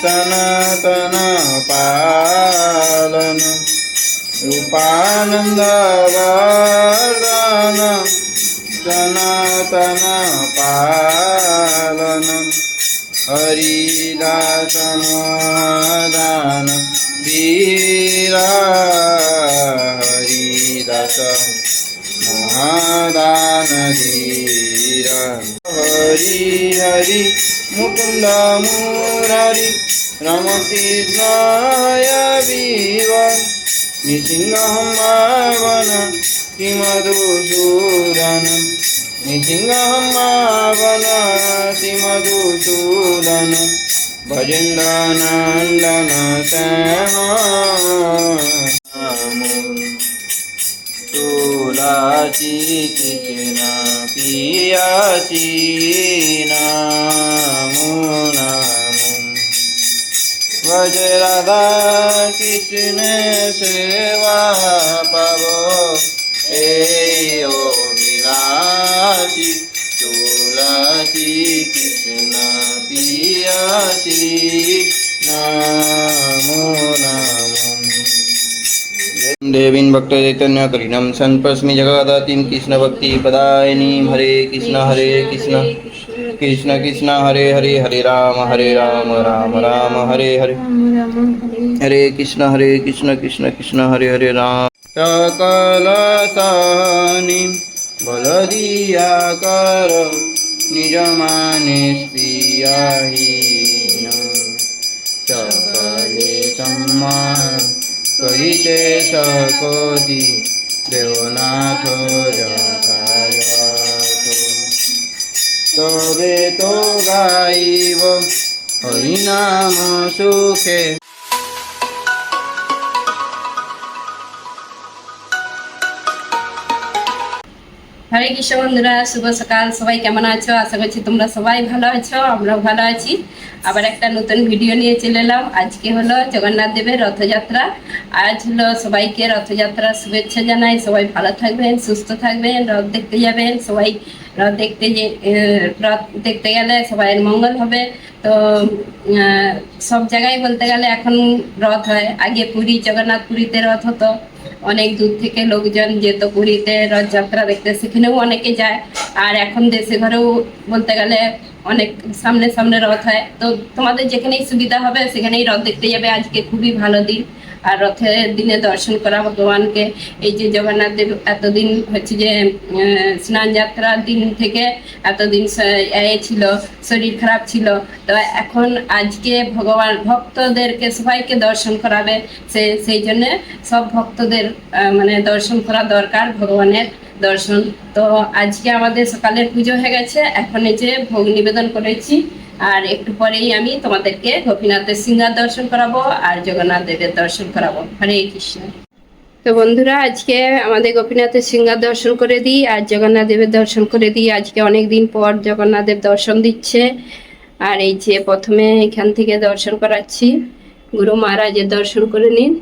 सनातन पलन रुपानन्द सनातन पालन हरि वीरा हरि ला महादा हरि हरि मुकुन्द मुरारि रमकृष्णाय विव निसिंहं मावन श्रीमधुसूदन निसिंहं मावन श्रीमधुसूदन भजन्दनन्दन श्याम तुलाची कृष्ण पियाची नामो नामो व्रज राधा कृष्ण सेवा पावो? ए ओ विलासी तुलाची कृष्ण पियाची नामो नामो देवीं भक्त चैतन्य करीनं संपस्मि जगदातीं कृष्ण भक्ति पदायिनी। हरे कृष्ण हरे कृष्ण। कृष्ण कृष्ण, हरे हरे हरे राम हरे राम राम राम, हरे हरे। हरे कृष्ण हरे कृष्ण कृष्ण कृष्ण, हरे हरे राम। सकल सहनी बलदिया कर निज माने स्त्रियाहीन। सकले सम्मान করিতে সকদি দেবনাথ যথাযথ তবে তো গাইব হরিনাম সুখে হরে কৃষ্ণ বন্ধুরা শুভ সকাল সবাই কেমন আছো আশা করছি তোমরা সবাই ভালো আছো আমরাও ভালো আছি আবার একটা নতুন ভিডিও নিয়ে চলে এলাম। আজকে হলো জগন্নাথ দেবের রথযাত্রা। আজ হলো সবাইকে রথযাত্রার শুভেচ্ছা জানাই। সবাই ভালো থাকবেন, সুস্থ থাকবেন, রথ দেখতে যাবেন। সবাই রথ দেখতে যে রথ দেখতে গেলে সবাইয়ের মঙ্গল হবে। তো সব জায়গায় বলতে গেলে এখন রথ হয়। আগে পুরী, জগন্নাথ পুরীতে রথ হতো। অনেক দূর থেকে লোকজন যেত পুরীতে রথযাত্রা দেখতে। সেখানেও অনেকে যায়। আর এখন দেশে ঘরেও বলতে গেলে অনেক সামনে সামনে রথ হয়। তো তোমাদের যেখানেই সুবিধা হবে, সেখানেই রথ দেখতে যাবে। আজকে খুবই ভালো দিন। আর রথের দিনে দর্শন করা ভগবানকে। এই যে জগন্নাথ দেব এতদিন হচ্ছে যে স্নান যাত্রার দিন থেকে এতদিন এ ছিল, শরীর খারাপ ছিল। তো এখন আজকে ভগবান, ভক্তদেরকে সবাইকে দর্শন করাবে। সে, সেই জন্য সব ভক্তদের মানে দর্শন করা দরকার, ভগবানের দর্শন। তো আজকে আমাদের সকালের পুজো হয়ে গেছে। এখন এই যে ভোগ নিবেদন করেছি। আর একটু পরেই আমি তোমাদেরকে গোপীনাথের সিঙ্গার দর্শন করাবো আর জগন্নাথ দেবের দর্শন করাবো। হরে কৃষ্ণ। তো বন্ধুরা, আজকে আমাদের গোপীনাথের সিঙ্গার দর্শন করে দিই আর জগন্নাথ দেবের দর্শন করে দিই। আজকে অনেক দিন পর জগন্নাথ দেব দর্শন দিচ্ছে। আর এই যে প্রথমে এখান থেকে দর্শন করাচ্ছি। গুরু মহারাজের দর্শন করে নিন।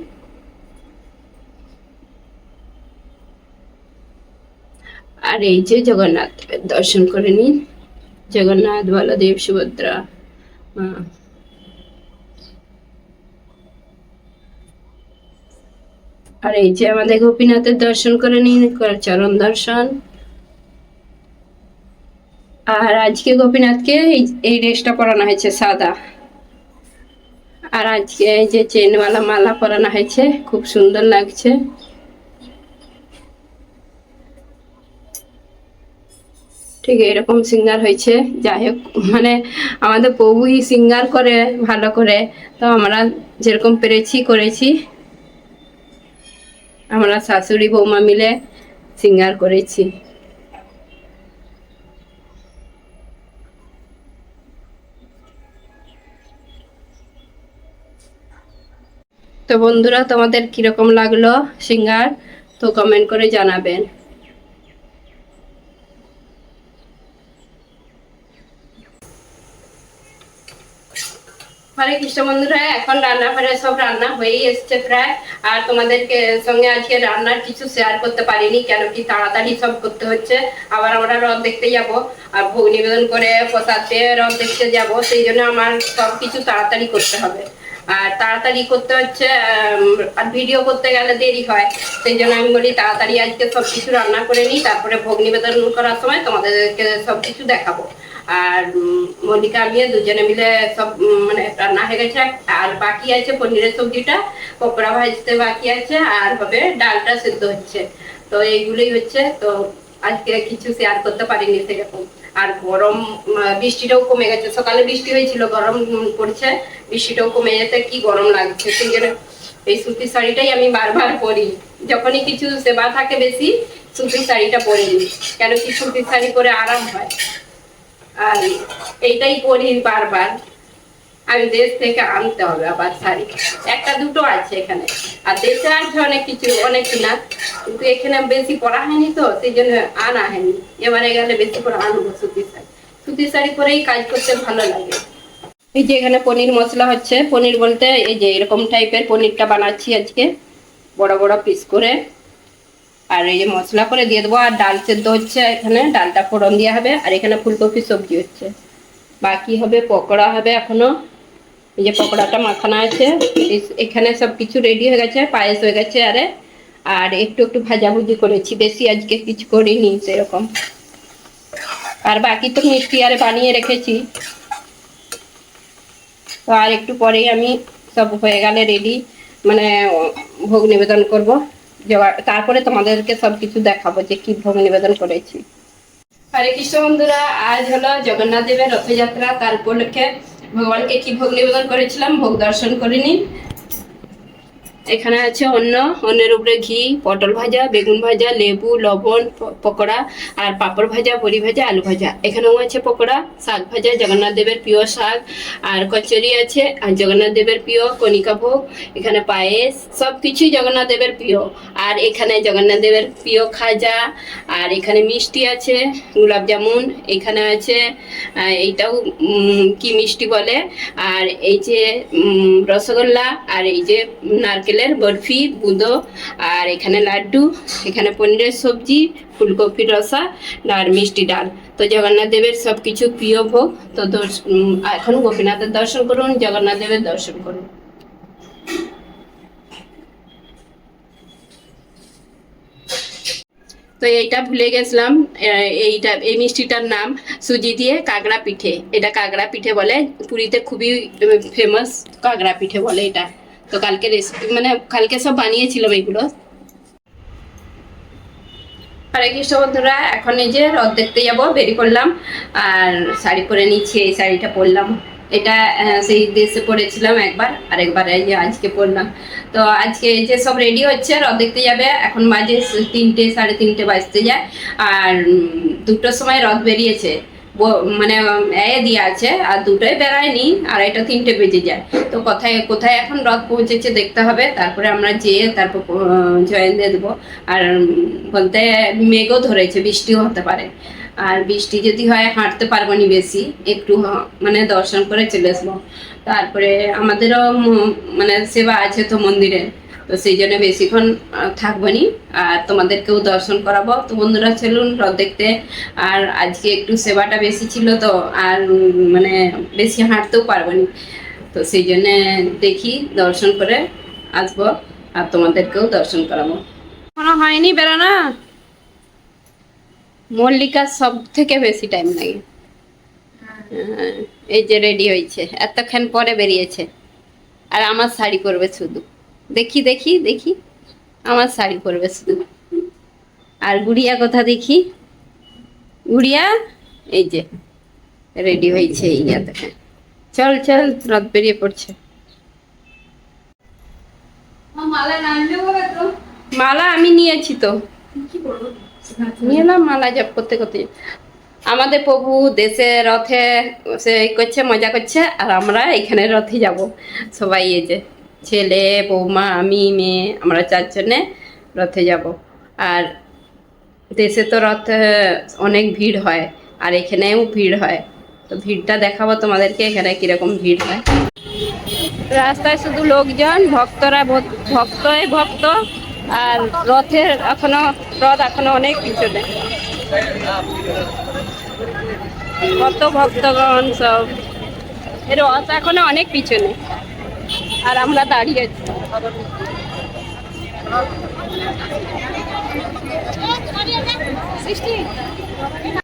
আর এই যে জগন্নাথ দেবের দর্শন করে নিন। বলদেব, সুভদ্রা, মা। আর এই যে আমাদের গোপীনাথের দর্শন করে নিন চরণ দর্শন। আর আজকে গোপীনাথকে এই ড্রেসটা পরানো হয়েছে সাদা। আর আজকে এই যে চেনওয়ালা মালা পরানো হয়েছে, খুব সুন্দর লাগছে। ঠিক এরকম সিঙ্গার হয়েছে। যাই হোক মানে আমাদের প্রভুই সিঙ্গার করে, ভালো করে। তো আমরা যেরকম পেরেছি, করেছি। আমরা শাশুড়ি বৌমা মিলে সিঙ্গার করেছি। তো বন্ধুরা, তোমাদের কীরকম লাগল সিঙ্গার তো কমেন্ট করে জানাবেন। হরে কৃষ্ণ বন্ধুরা এখন রান্না ঘরে সব রান্না হয়েই এসছে প্রায়। আর তোমাদেরকে সঙ্গে আজকে রান্নার কিছু শেয়ার করতে পারিনি, কেন কি তাড়াতাড়ি সব করতে হচ্ছে। আবার আমরা রথ দেখতে যাব, আর ভোগ নিবেদন করে প্রসাদে রথ দেখতে যাব, সেই জন্য আমার সব কিছু তাড়াতাড়ি করতে হবে। আর তাড়াতাড়ি করতে হচ্ছে আর ভিডিও করতে গেলে দেরি হয়। সেই জন্য আমি বলি তাড়াতাড়ি আজকে সব কিছু রান্না করে নিই, তারপরে ভোগ নিবেদন করার সময় তোমাদেরকে সব কিছু দেখাবো। আর মল্লিকা আমি দুজনে মিলে সব মানে রান্না হয়ে গেছে। আর বাকি আছে পনিরের সবজিটা, পকোড়া ভাজতে বাকি আছে, আর হবে ডালটা সিদ্ধ হচ্ছে। তো এইগুলোই হচ্ছে। তো আজকে কিছু শেয়ার করতে পারিনি সেরকম। আর গরম বৃষ্টিটাও কমে গেছে। সকালে বৃষ্টি হয়েছিল, গরম পড়ছে। বৃষ্টিটাও কমে যেতে কি গরম লাগছে। সেই জন্য এই সুতির শাড়িটাই আমি বারবার পরি। যখনই কিছু সেবা থাকে বেশি, সুতির শাড়িটা পরে। নিই কেন কি সুতির শাড়ি পরে আরাম হয়? আর এইটাই পরি বারবার। আমি দেশ থেকে আনতে হবে আবার শাড়ি। একটা দুটো আছে এখানে। আর দেশে আছে অনেক কিছু, অনেক না। কিন্তু এখানে বেশি পরা হয়নি তো, সেই জন্য আনা হয়নি। এবারে গেলে বেশি করে আনব সুতির শাড়ি। সুতির শাড়ি পরেই কাজ করতে ভালো লাগে। এই যে এখানে পনির মশলা হচ্ছে। পনির বলতে এই যে এরকম টাইপের পনিরটা বানাচ্ছি আজকে। বড় বড় পিস করে। আর এই যে মশলা করে দিয়ে দেবো, আর ডাল সেদ্ধ হচ্ছে এখানে, ডালটা ফোড়ন দেওয়া হবে, আর এখানে ফুলকপি সবজি হচ্ছে। বাকি হবে পকোড়া হবে এখনও। এই যে পকোড়াটা মাখানো আছে এখানে সব কিছু রেডি হয়ে গেছে, পায়েস হয়ে গেছে আরে। আর একটু একটু ভাজাভুজি করেছি, বেশি আজকে কিছু করিনি সেরকম। আর বাকি তো মিষ্টি আরে বানিয়ে রেখেছি। তো আর একটু পরেই আমি সব হয়ে গেলে রেডি মানে ভোগ নিবেদন করব। তারপরে তোমাদেরকে সবকিছু দেখাবো যে কি ভোগ নিবেদন করেছি। হরে কৃষ্ণ বন্ধুরা, আজ হলো জগন্নাথ দেবের রথযাত্রা। তার উপলক্ষে ভগবানকে কি ভোগ নিবেদন করেছিলাম, ভোগ দর্শন করিনি এখানে আছে অন্য অন্যের উপরে ঘি, পটল ভাজা, বেগুন ভাজা, লেবু, লবণ পকোড়া, আর পাঁপড় ভাজা, বড়ি ভাজা, আলু ভাজা। এখানেও আছে পকোড়া, শাক ভাজা, জগন্নাথ দেবের প্রিয় শাক, আর কচুরি আছে, আর জগন্নাথ দেবের প্রিয় কণিকা ভোগ, এখানে পায়েস সব কিছুই জগন্নাথ দেবের প্রিয়। আর এখানে জগন্নাথ দেবের প্রিয় খাজা, আর এখানে মিষ্টি আছে, গোলাপ জামুন, এখানে আছে এইটাও কি মিষ্টি বলে, আর এই যে রসগোল্লা, আর এই যে নারকেলের বরফি, বুঁদো আর এখানে লাড্ডু, এখানে পনিরের সবজি, ফুলকপির রসা আর মিষ্টি ডাল। তো জগন্নাথ দেবের সব কিছু প্রিয় ভোগ। তো এখন গোপীনাথের দর্শন করুন, জগন্নাথ দেবের দর্শন করুন। তো এইটা ভুলে গেছিলাম এইটা, এই মিষ্টিটার নাম সুজি দিয়ে কাঁকড়া পিঠে। এটা কাঁকড়া পিঠে বলে, পুরীতে খুবই ফেমাস কাঁকড়া পিঠে বলে এটা। তো কালকে রেসিপি মানে কালকে সব বানিয়েছিলাম এগুলো। হরে কৃষ্ণ বন্ধুরা, এখন এই যে রথ দেখতে যাব বেরিয়ে করলাম। আর শাড়ি পরে নিচ্ছি, এই শাড়িটা পরলাম। এটা সেই দেশে পরেছিলাম একবার, আর একবার এই যে আজকে পরলাম। তো আজকে এই যে সব রেডি হচ্ছে, রথ দেখতে যাবে। এখন মাঝে তিনটে, সাড়ে তিনটে বাজতে যায়। আর দুটোর সময় রথ বেরিয়েছে। মানে এ দিয়ে আছে, আর দুটোই বেড়ায়নি আর এটা তিনটে বেজে যায়। তো কোথায় কোথায় এখন রথ পৌঁছেছে দেখতে হবে, তারপরে আমরা যেয়ে তারপর জয়েন দিয়ে দেবো। আর বলতে মেঘও ধরেছে বৃষ্টিও হতে পারে। আর বৃষ্টি যদি হয়, হাঁটতে পারব নি বেশি, একটু মানে দর্শন করে চলে আসব। তারপরে আমাদেরও মানে সেবা আছে তো মন্দিরে। তো সেই জন্য বেশিক্ষণ থাকব নি। আর তোমাদেরকেও দর্শন করাবো। তো বন্ধুরা চলুন রথ দেখতে। আর আজকে একটু সেবাটা বেশি ছিল তো আর মানে বেশি হাঁটতেও পারব নি। তো সেই জন্য দেখি দর্শন করে আসব আর তোমাদেরকেও দর্শন করাবো। এখনও হয়নি বেরোনা মল্লিকা সব থেকে বেশি টাইম লাগে। হ্যাঁ, এই যে রেডি হয়েছে। এতক্ষণ পরে বেরিয়েছে। আর আমার শাড়ি করবে শুধু। দেখি দেখি দেখি। আমার শাড়ি পরবে শুধু। আর গুড়িয়া কথা দেখি। গুড়িয়া এই যে রেডি হয়েছে এই এতক্ষণ চল চল রথ বেরিয়ে পড়ছে। মালা আমি নিয়েছি তো। নিয়ে এলাম মালা জপ করতে করতে। আমাদের প্রভু দেশে রথে সে করছে মজা করছে আর আমরা এখানে রথে যাব। সবাই এই যে ছেলে, বৌমা, আমি, মেয়ে, আমরা চারজনে রথে যাব। আর দেশে তো রথ অনেক ভিড় হয়, আর এখানেও ভিড় হয়। তো ভিড়টা দেখাবো তোমাদেরকে, এখানে কীরকম ভিড় হয়। রাস্তায় শুধু লোকজন, ভক্তরা ভক- ভক্তই ভক্ত, আর রথের এখনও, রথ এখনও অনেক পিছনে। কত ভক্তগণ সব। এর রথ এখনও অনেক পিছনে। আর আমরা দাঁড়িয়ে আছি। Hare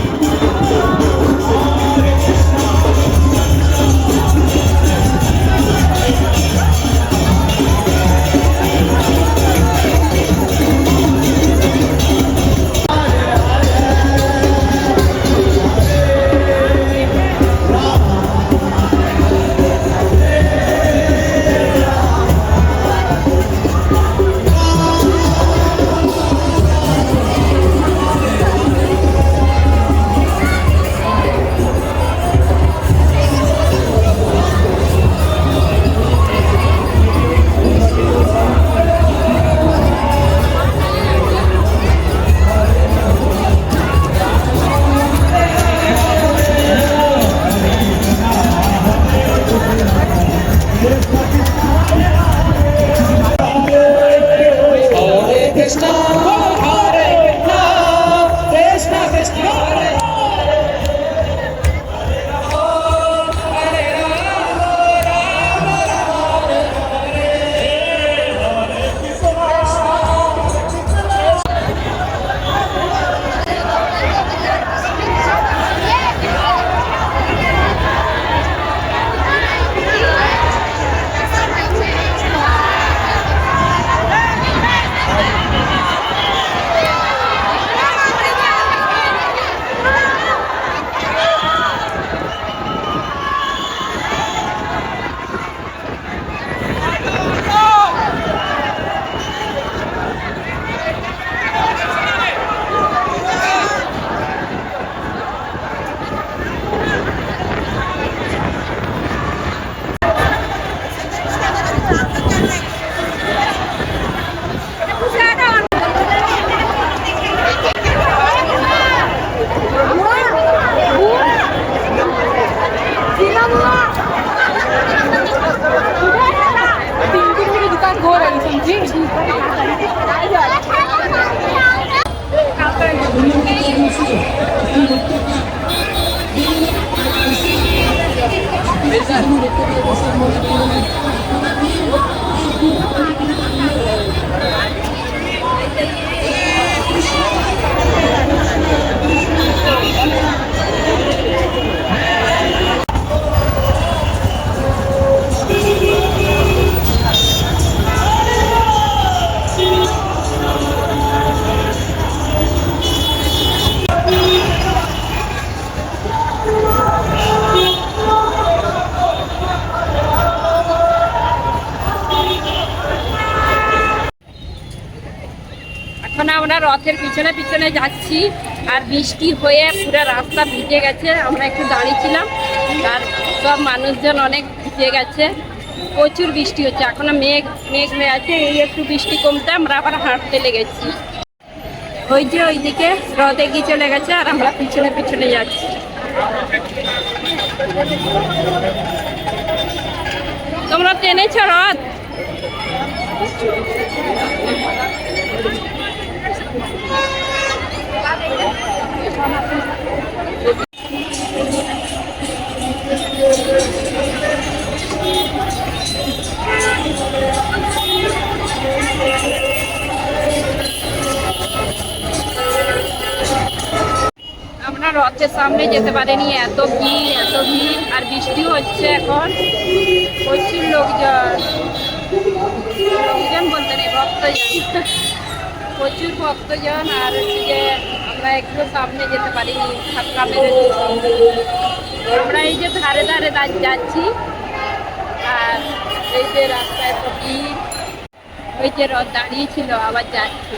আমরা রথের পিছনে পিছনে যাচ্ছি আর বৃষ্টি হয়ে পুরো রাস্তা ভিজে গেছে, আমরা একটু দাঁড়িয়েছিলাম। আর সব মানুষজন অনেক ভিজে গেছে, প্রচুর বৃষ্টি হচ্ছে, এখনও মেঘ মেঘ হয়ে আছে, এই একটু বৃষ্টি কমতে আমরা আবার হাঁটতে লেগেছি। ওই যে ওইদিকে রথ এগিয়ে চলে গেছে আর আমরা পিছনে পিছনে যাচ্ছি। তোমরা টেনেছ রথ সামনে যেতে পারিনি, এত ভিড় এত ভিড়, আর বৃষ্টি হচ্ছে এখন। প্রচুর লোকজন। লোকজন বলতে নেই, ভক্তজন। প্রচুর ভক্তজন, আর হচ্ছে যে আমরা একটু সামনে যেতে পারিনি, ধাক্কা মেরেছি। আমরা এই যে ধারে ধারে যাচ্ছি, আর এই যে রাস্তায় তো ভিড়, ওই যে রথ দাঁড়িয়েছিল আবার যাচ্ছে।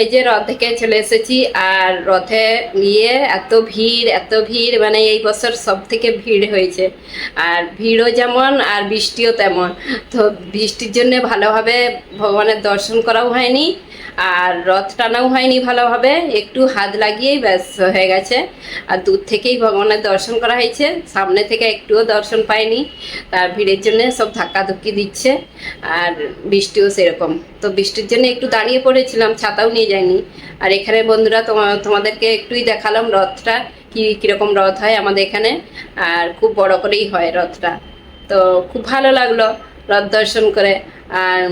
এই যে রথ থেকে চলে এসেছি, আর রথে নিয়ে এত ভিড় এত ভিড় মানে এই বছর সব থেকে ভিড় হয়েছে। আর ভিড়ও যেমন, আর বৃষ্টিও তেমন। তো বৃষ্টির জন্য ভালোভাবে ভগবানের দর্শন করাও হয়নি, আর রথ টানাও হয়নি ভালোভাবে। একটু হাত লাগিয়েই ব্যাস হয়ে গেছে। আর দূর থেকেই ভগবানের দর্শন করা হয়েছে। সামনে থেকে একটুও দর্শন পায়নি তার ভিড়ের জন্য সব ধাক্কাধুক্কি দিচ্ছে, আর বৃষ্টিও সেরকম। তো বৃষ্টির জন্য একটু দাঁড়িয়ে পড়েছিলাম, ছাতাও নিয়ে যাইনি আর এখানে বন্ধুরা, তোমা- তোমাদেরকে একটুই দেখালাম রথটা, কি, কীরকম রথ হয় আমাদের এখানে। আর খুব বড় করেই হয় রথটা। তো খুব ভালো লাগল রথ দর্শন করে। আর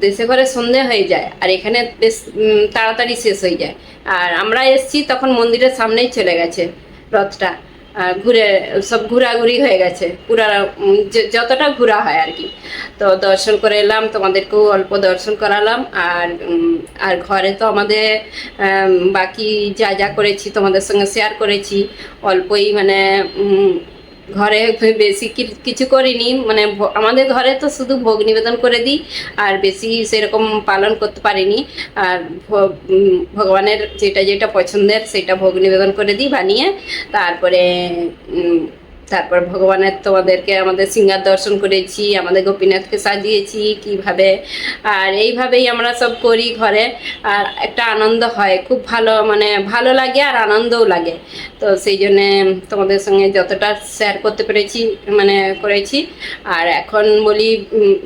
দেশে ঘরে সন্ধে হয়ে যায়। আর এখানে বেশ তাড়াতাড়ি শেষ হয়ে যায়। আর আমরা এসছি, তখন মন্দিরের সামনেই চলে গেছে রথটা। ঘুরে, সব ঘোরাঘুরি হয়ে গেছে। পুরা যতটা ঘোরা হয় আর কি। তো দর্শন করে এলাম, তোমাদেরকেও অল্প দর্শন করালাম। আর আর ঘরে তো আমাদের বাকি যা যা করেছি তোমাদের সঙ্গে শেয়ার করেছি। অল্পই মানে ঘরে বেশি কিছু করিনি। মানে আমাদের ঘরে তো শুধু ভোগ নিবেদন করে দিই, আর বেশি সেরকম পালন করতে পারিনি। আর ভগবানের যেটা যেটা পছন্দের সেটা ভোগ নিবেদন করে দিই বানিয়ে। তারপরে তারপর ভগবানের তোমাদেরকে আমাদের সিঙ্গার দর্শন করেছি, আমাদের গোপীনাথকে সাজিয়েছি কীভাবে। আর এইভাবেই আমরা সব করি ঘরে। আর একটা আনন্দ হয়, খুব ভালো মানে ভালো লাগে আর আনন্দও লাগে। তো সেই জন্যে তোমাদের সঙ্গে যতটা শেয়ার করতে পেরেছি মানে করেছি। আর এখন বলি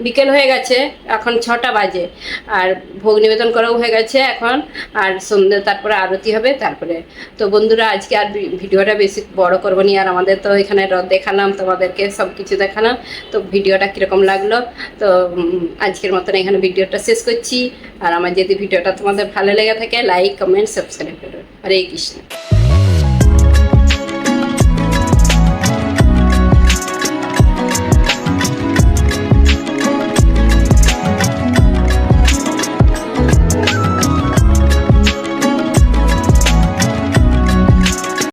বিকেল হয়ে গেছে, এখন ছটা বাজে। আর ভোগ নিবেদন করাও হয়ে গেছে এখন। আর সন্ধ্যে তারপরে আরতি হবে, তারপরে। তো বন্ধুরা, আজকে আর ভিডিওটা বেশি বড় করব নি। আর আমাদের তো এখানে রথ দেখালাম, তোমাদেরকে সব কিছু দেখালাম। তো ভিডিওটা কীরকম লাগল? তো আজকের মতন এখানে ভিডিওটা শেষ করছি। আর আমার যদি ভিডিওটা তোমাদের ভালো লেগে থাকে লাইক কমেন্ট সাবস্ক্রাইব করো। হরে কৃষ্ণ।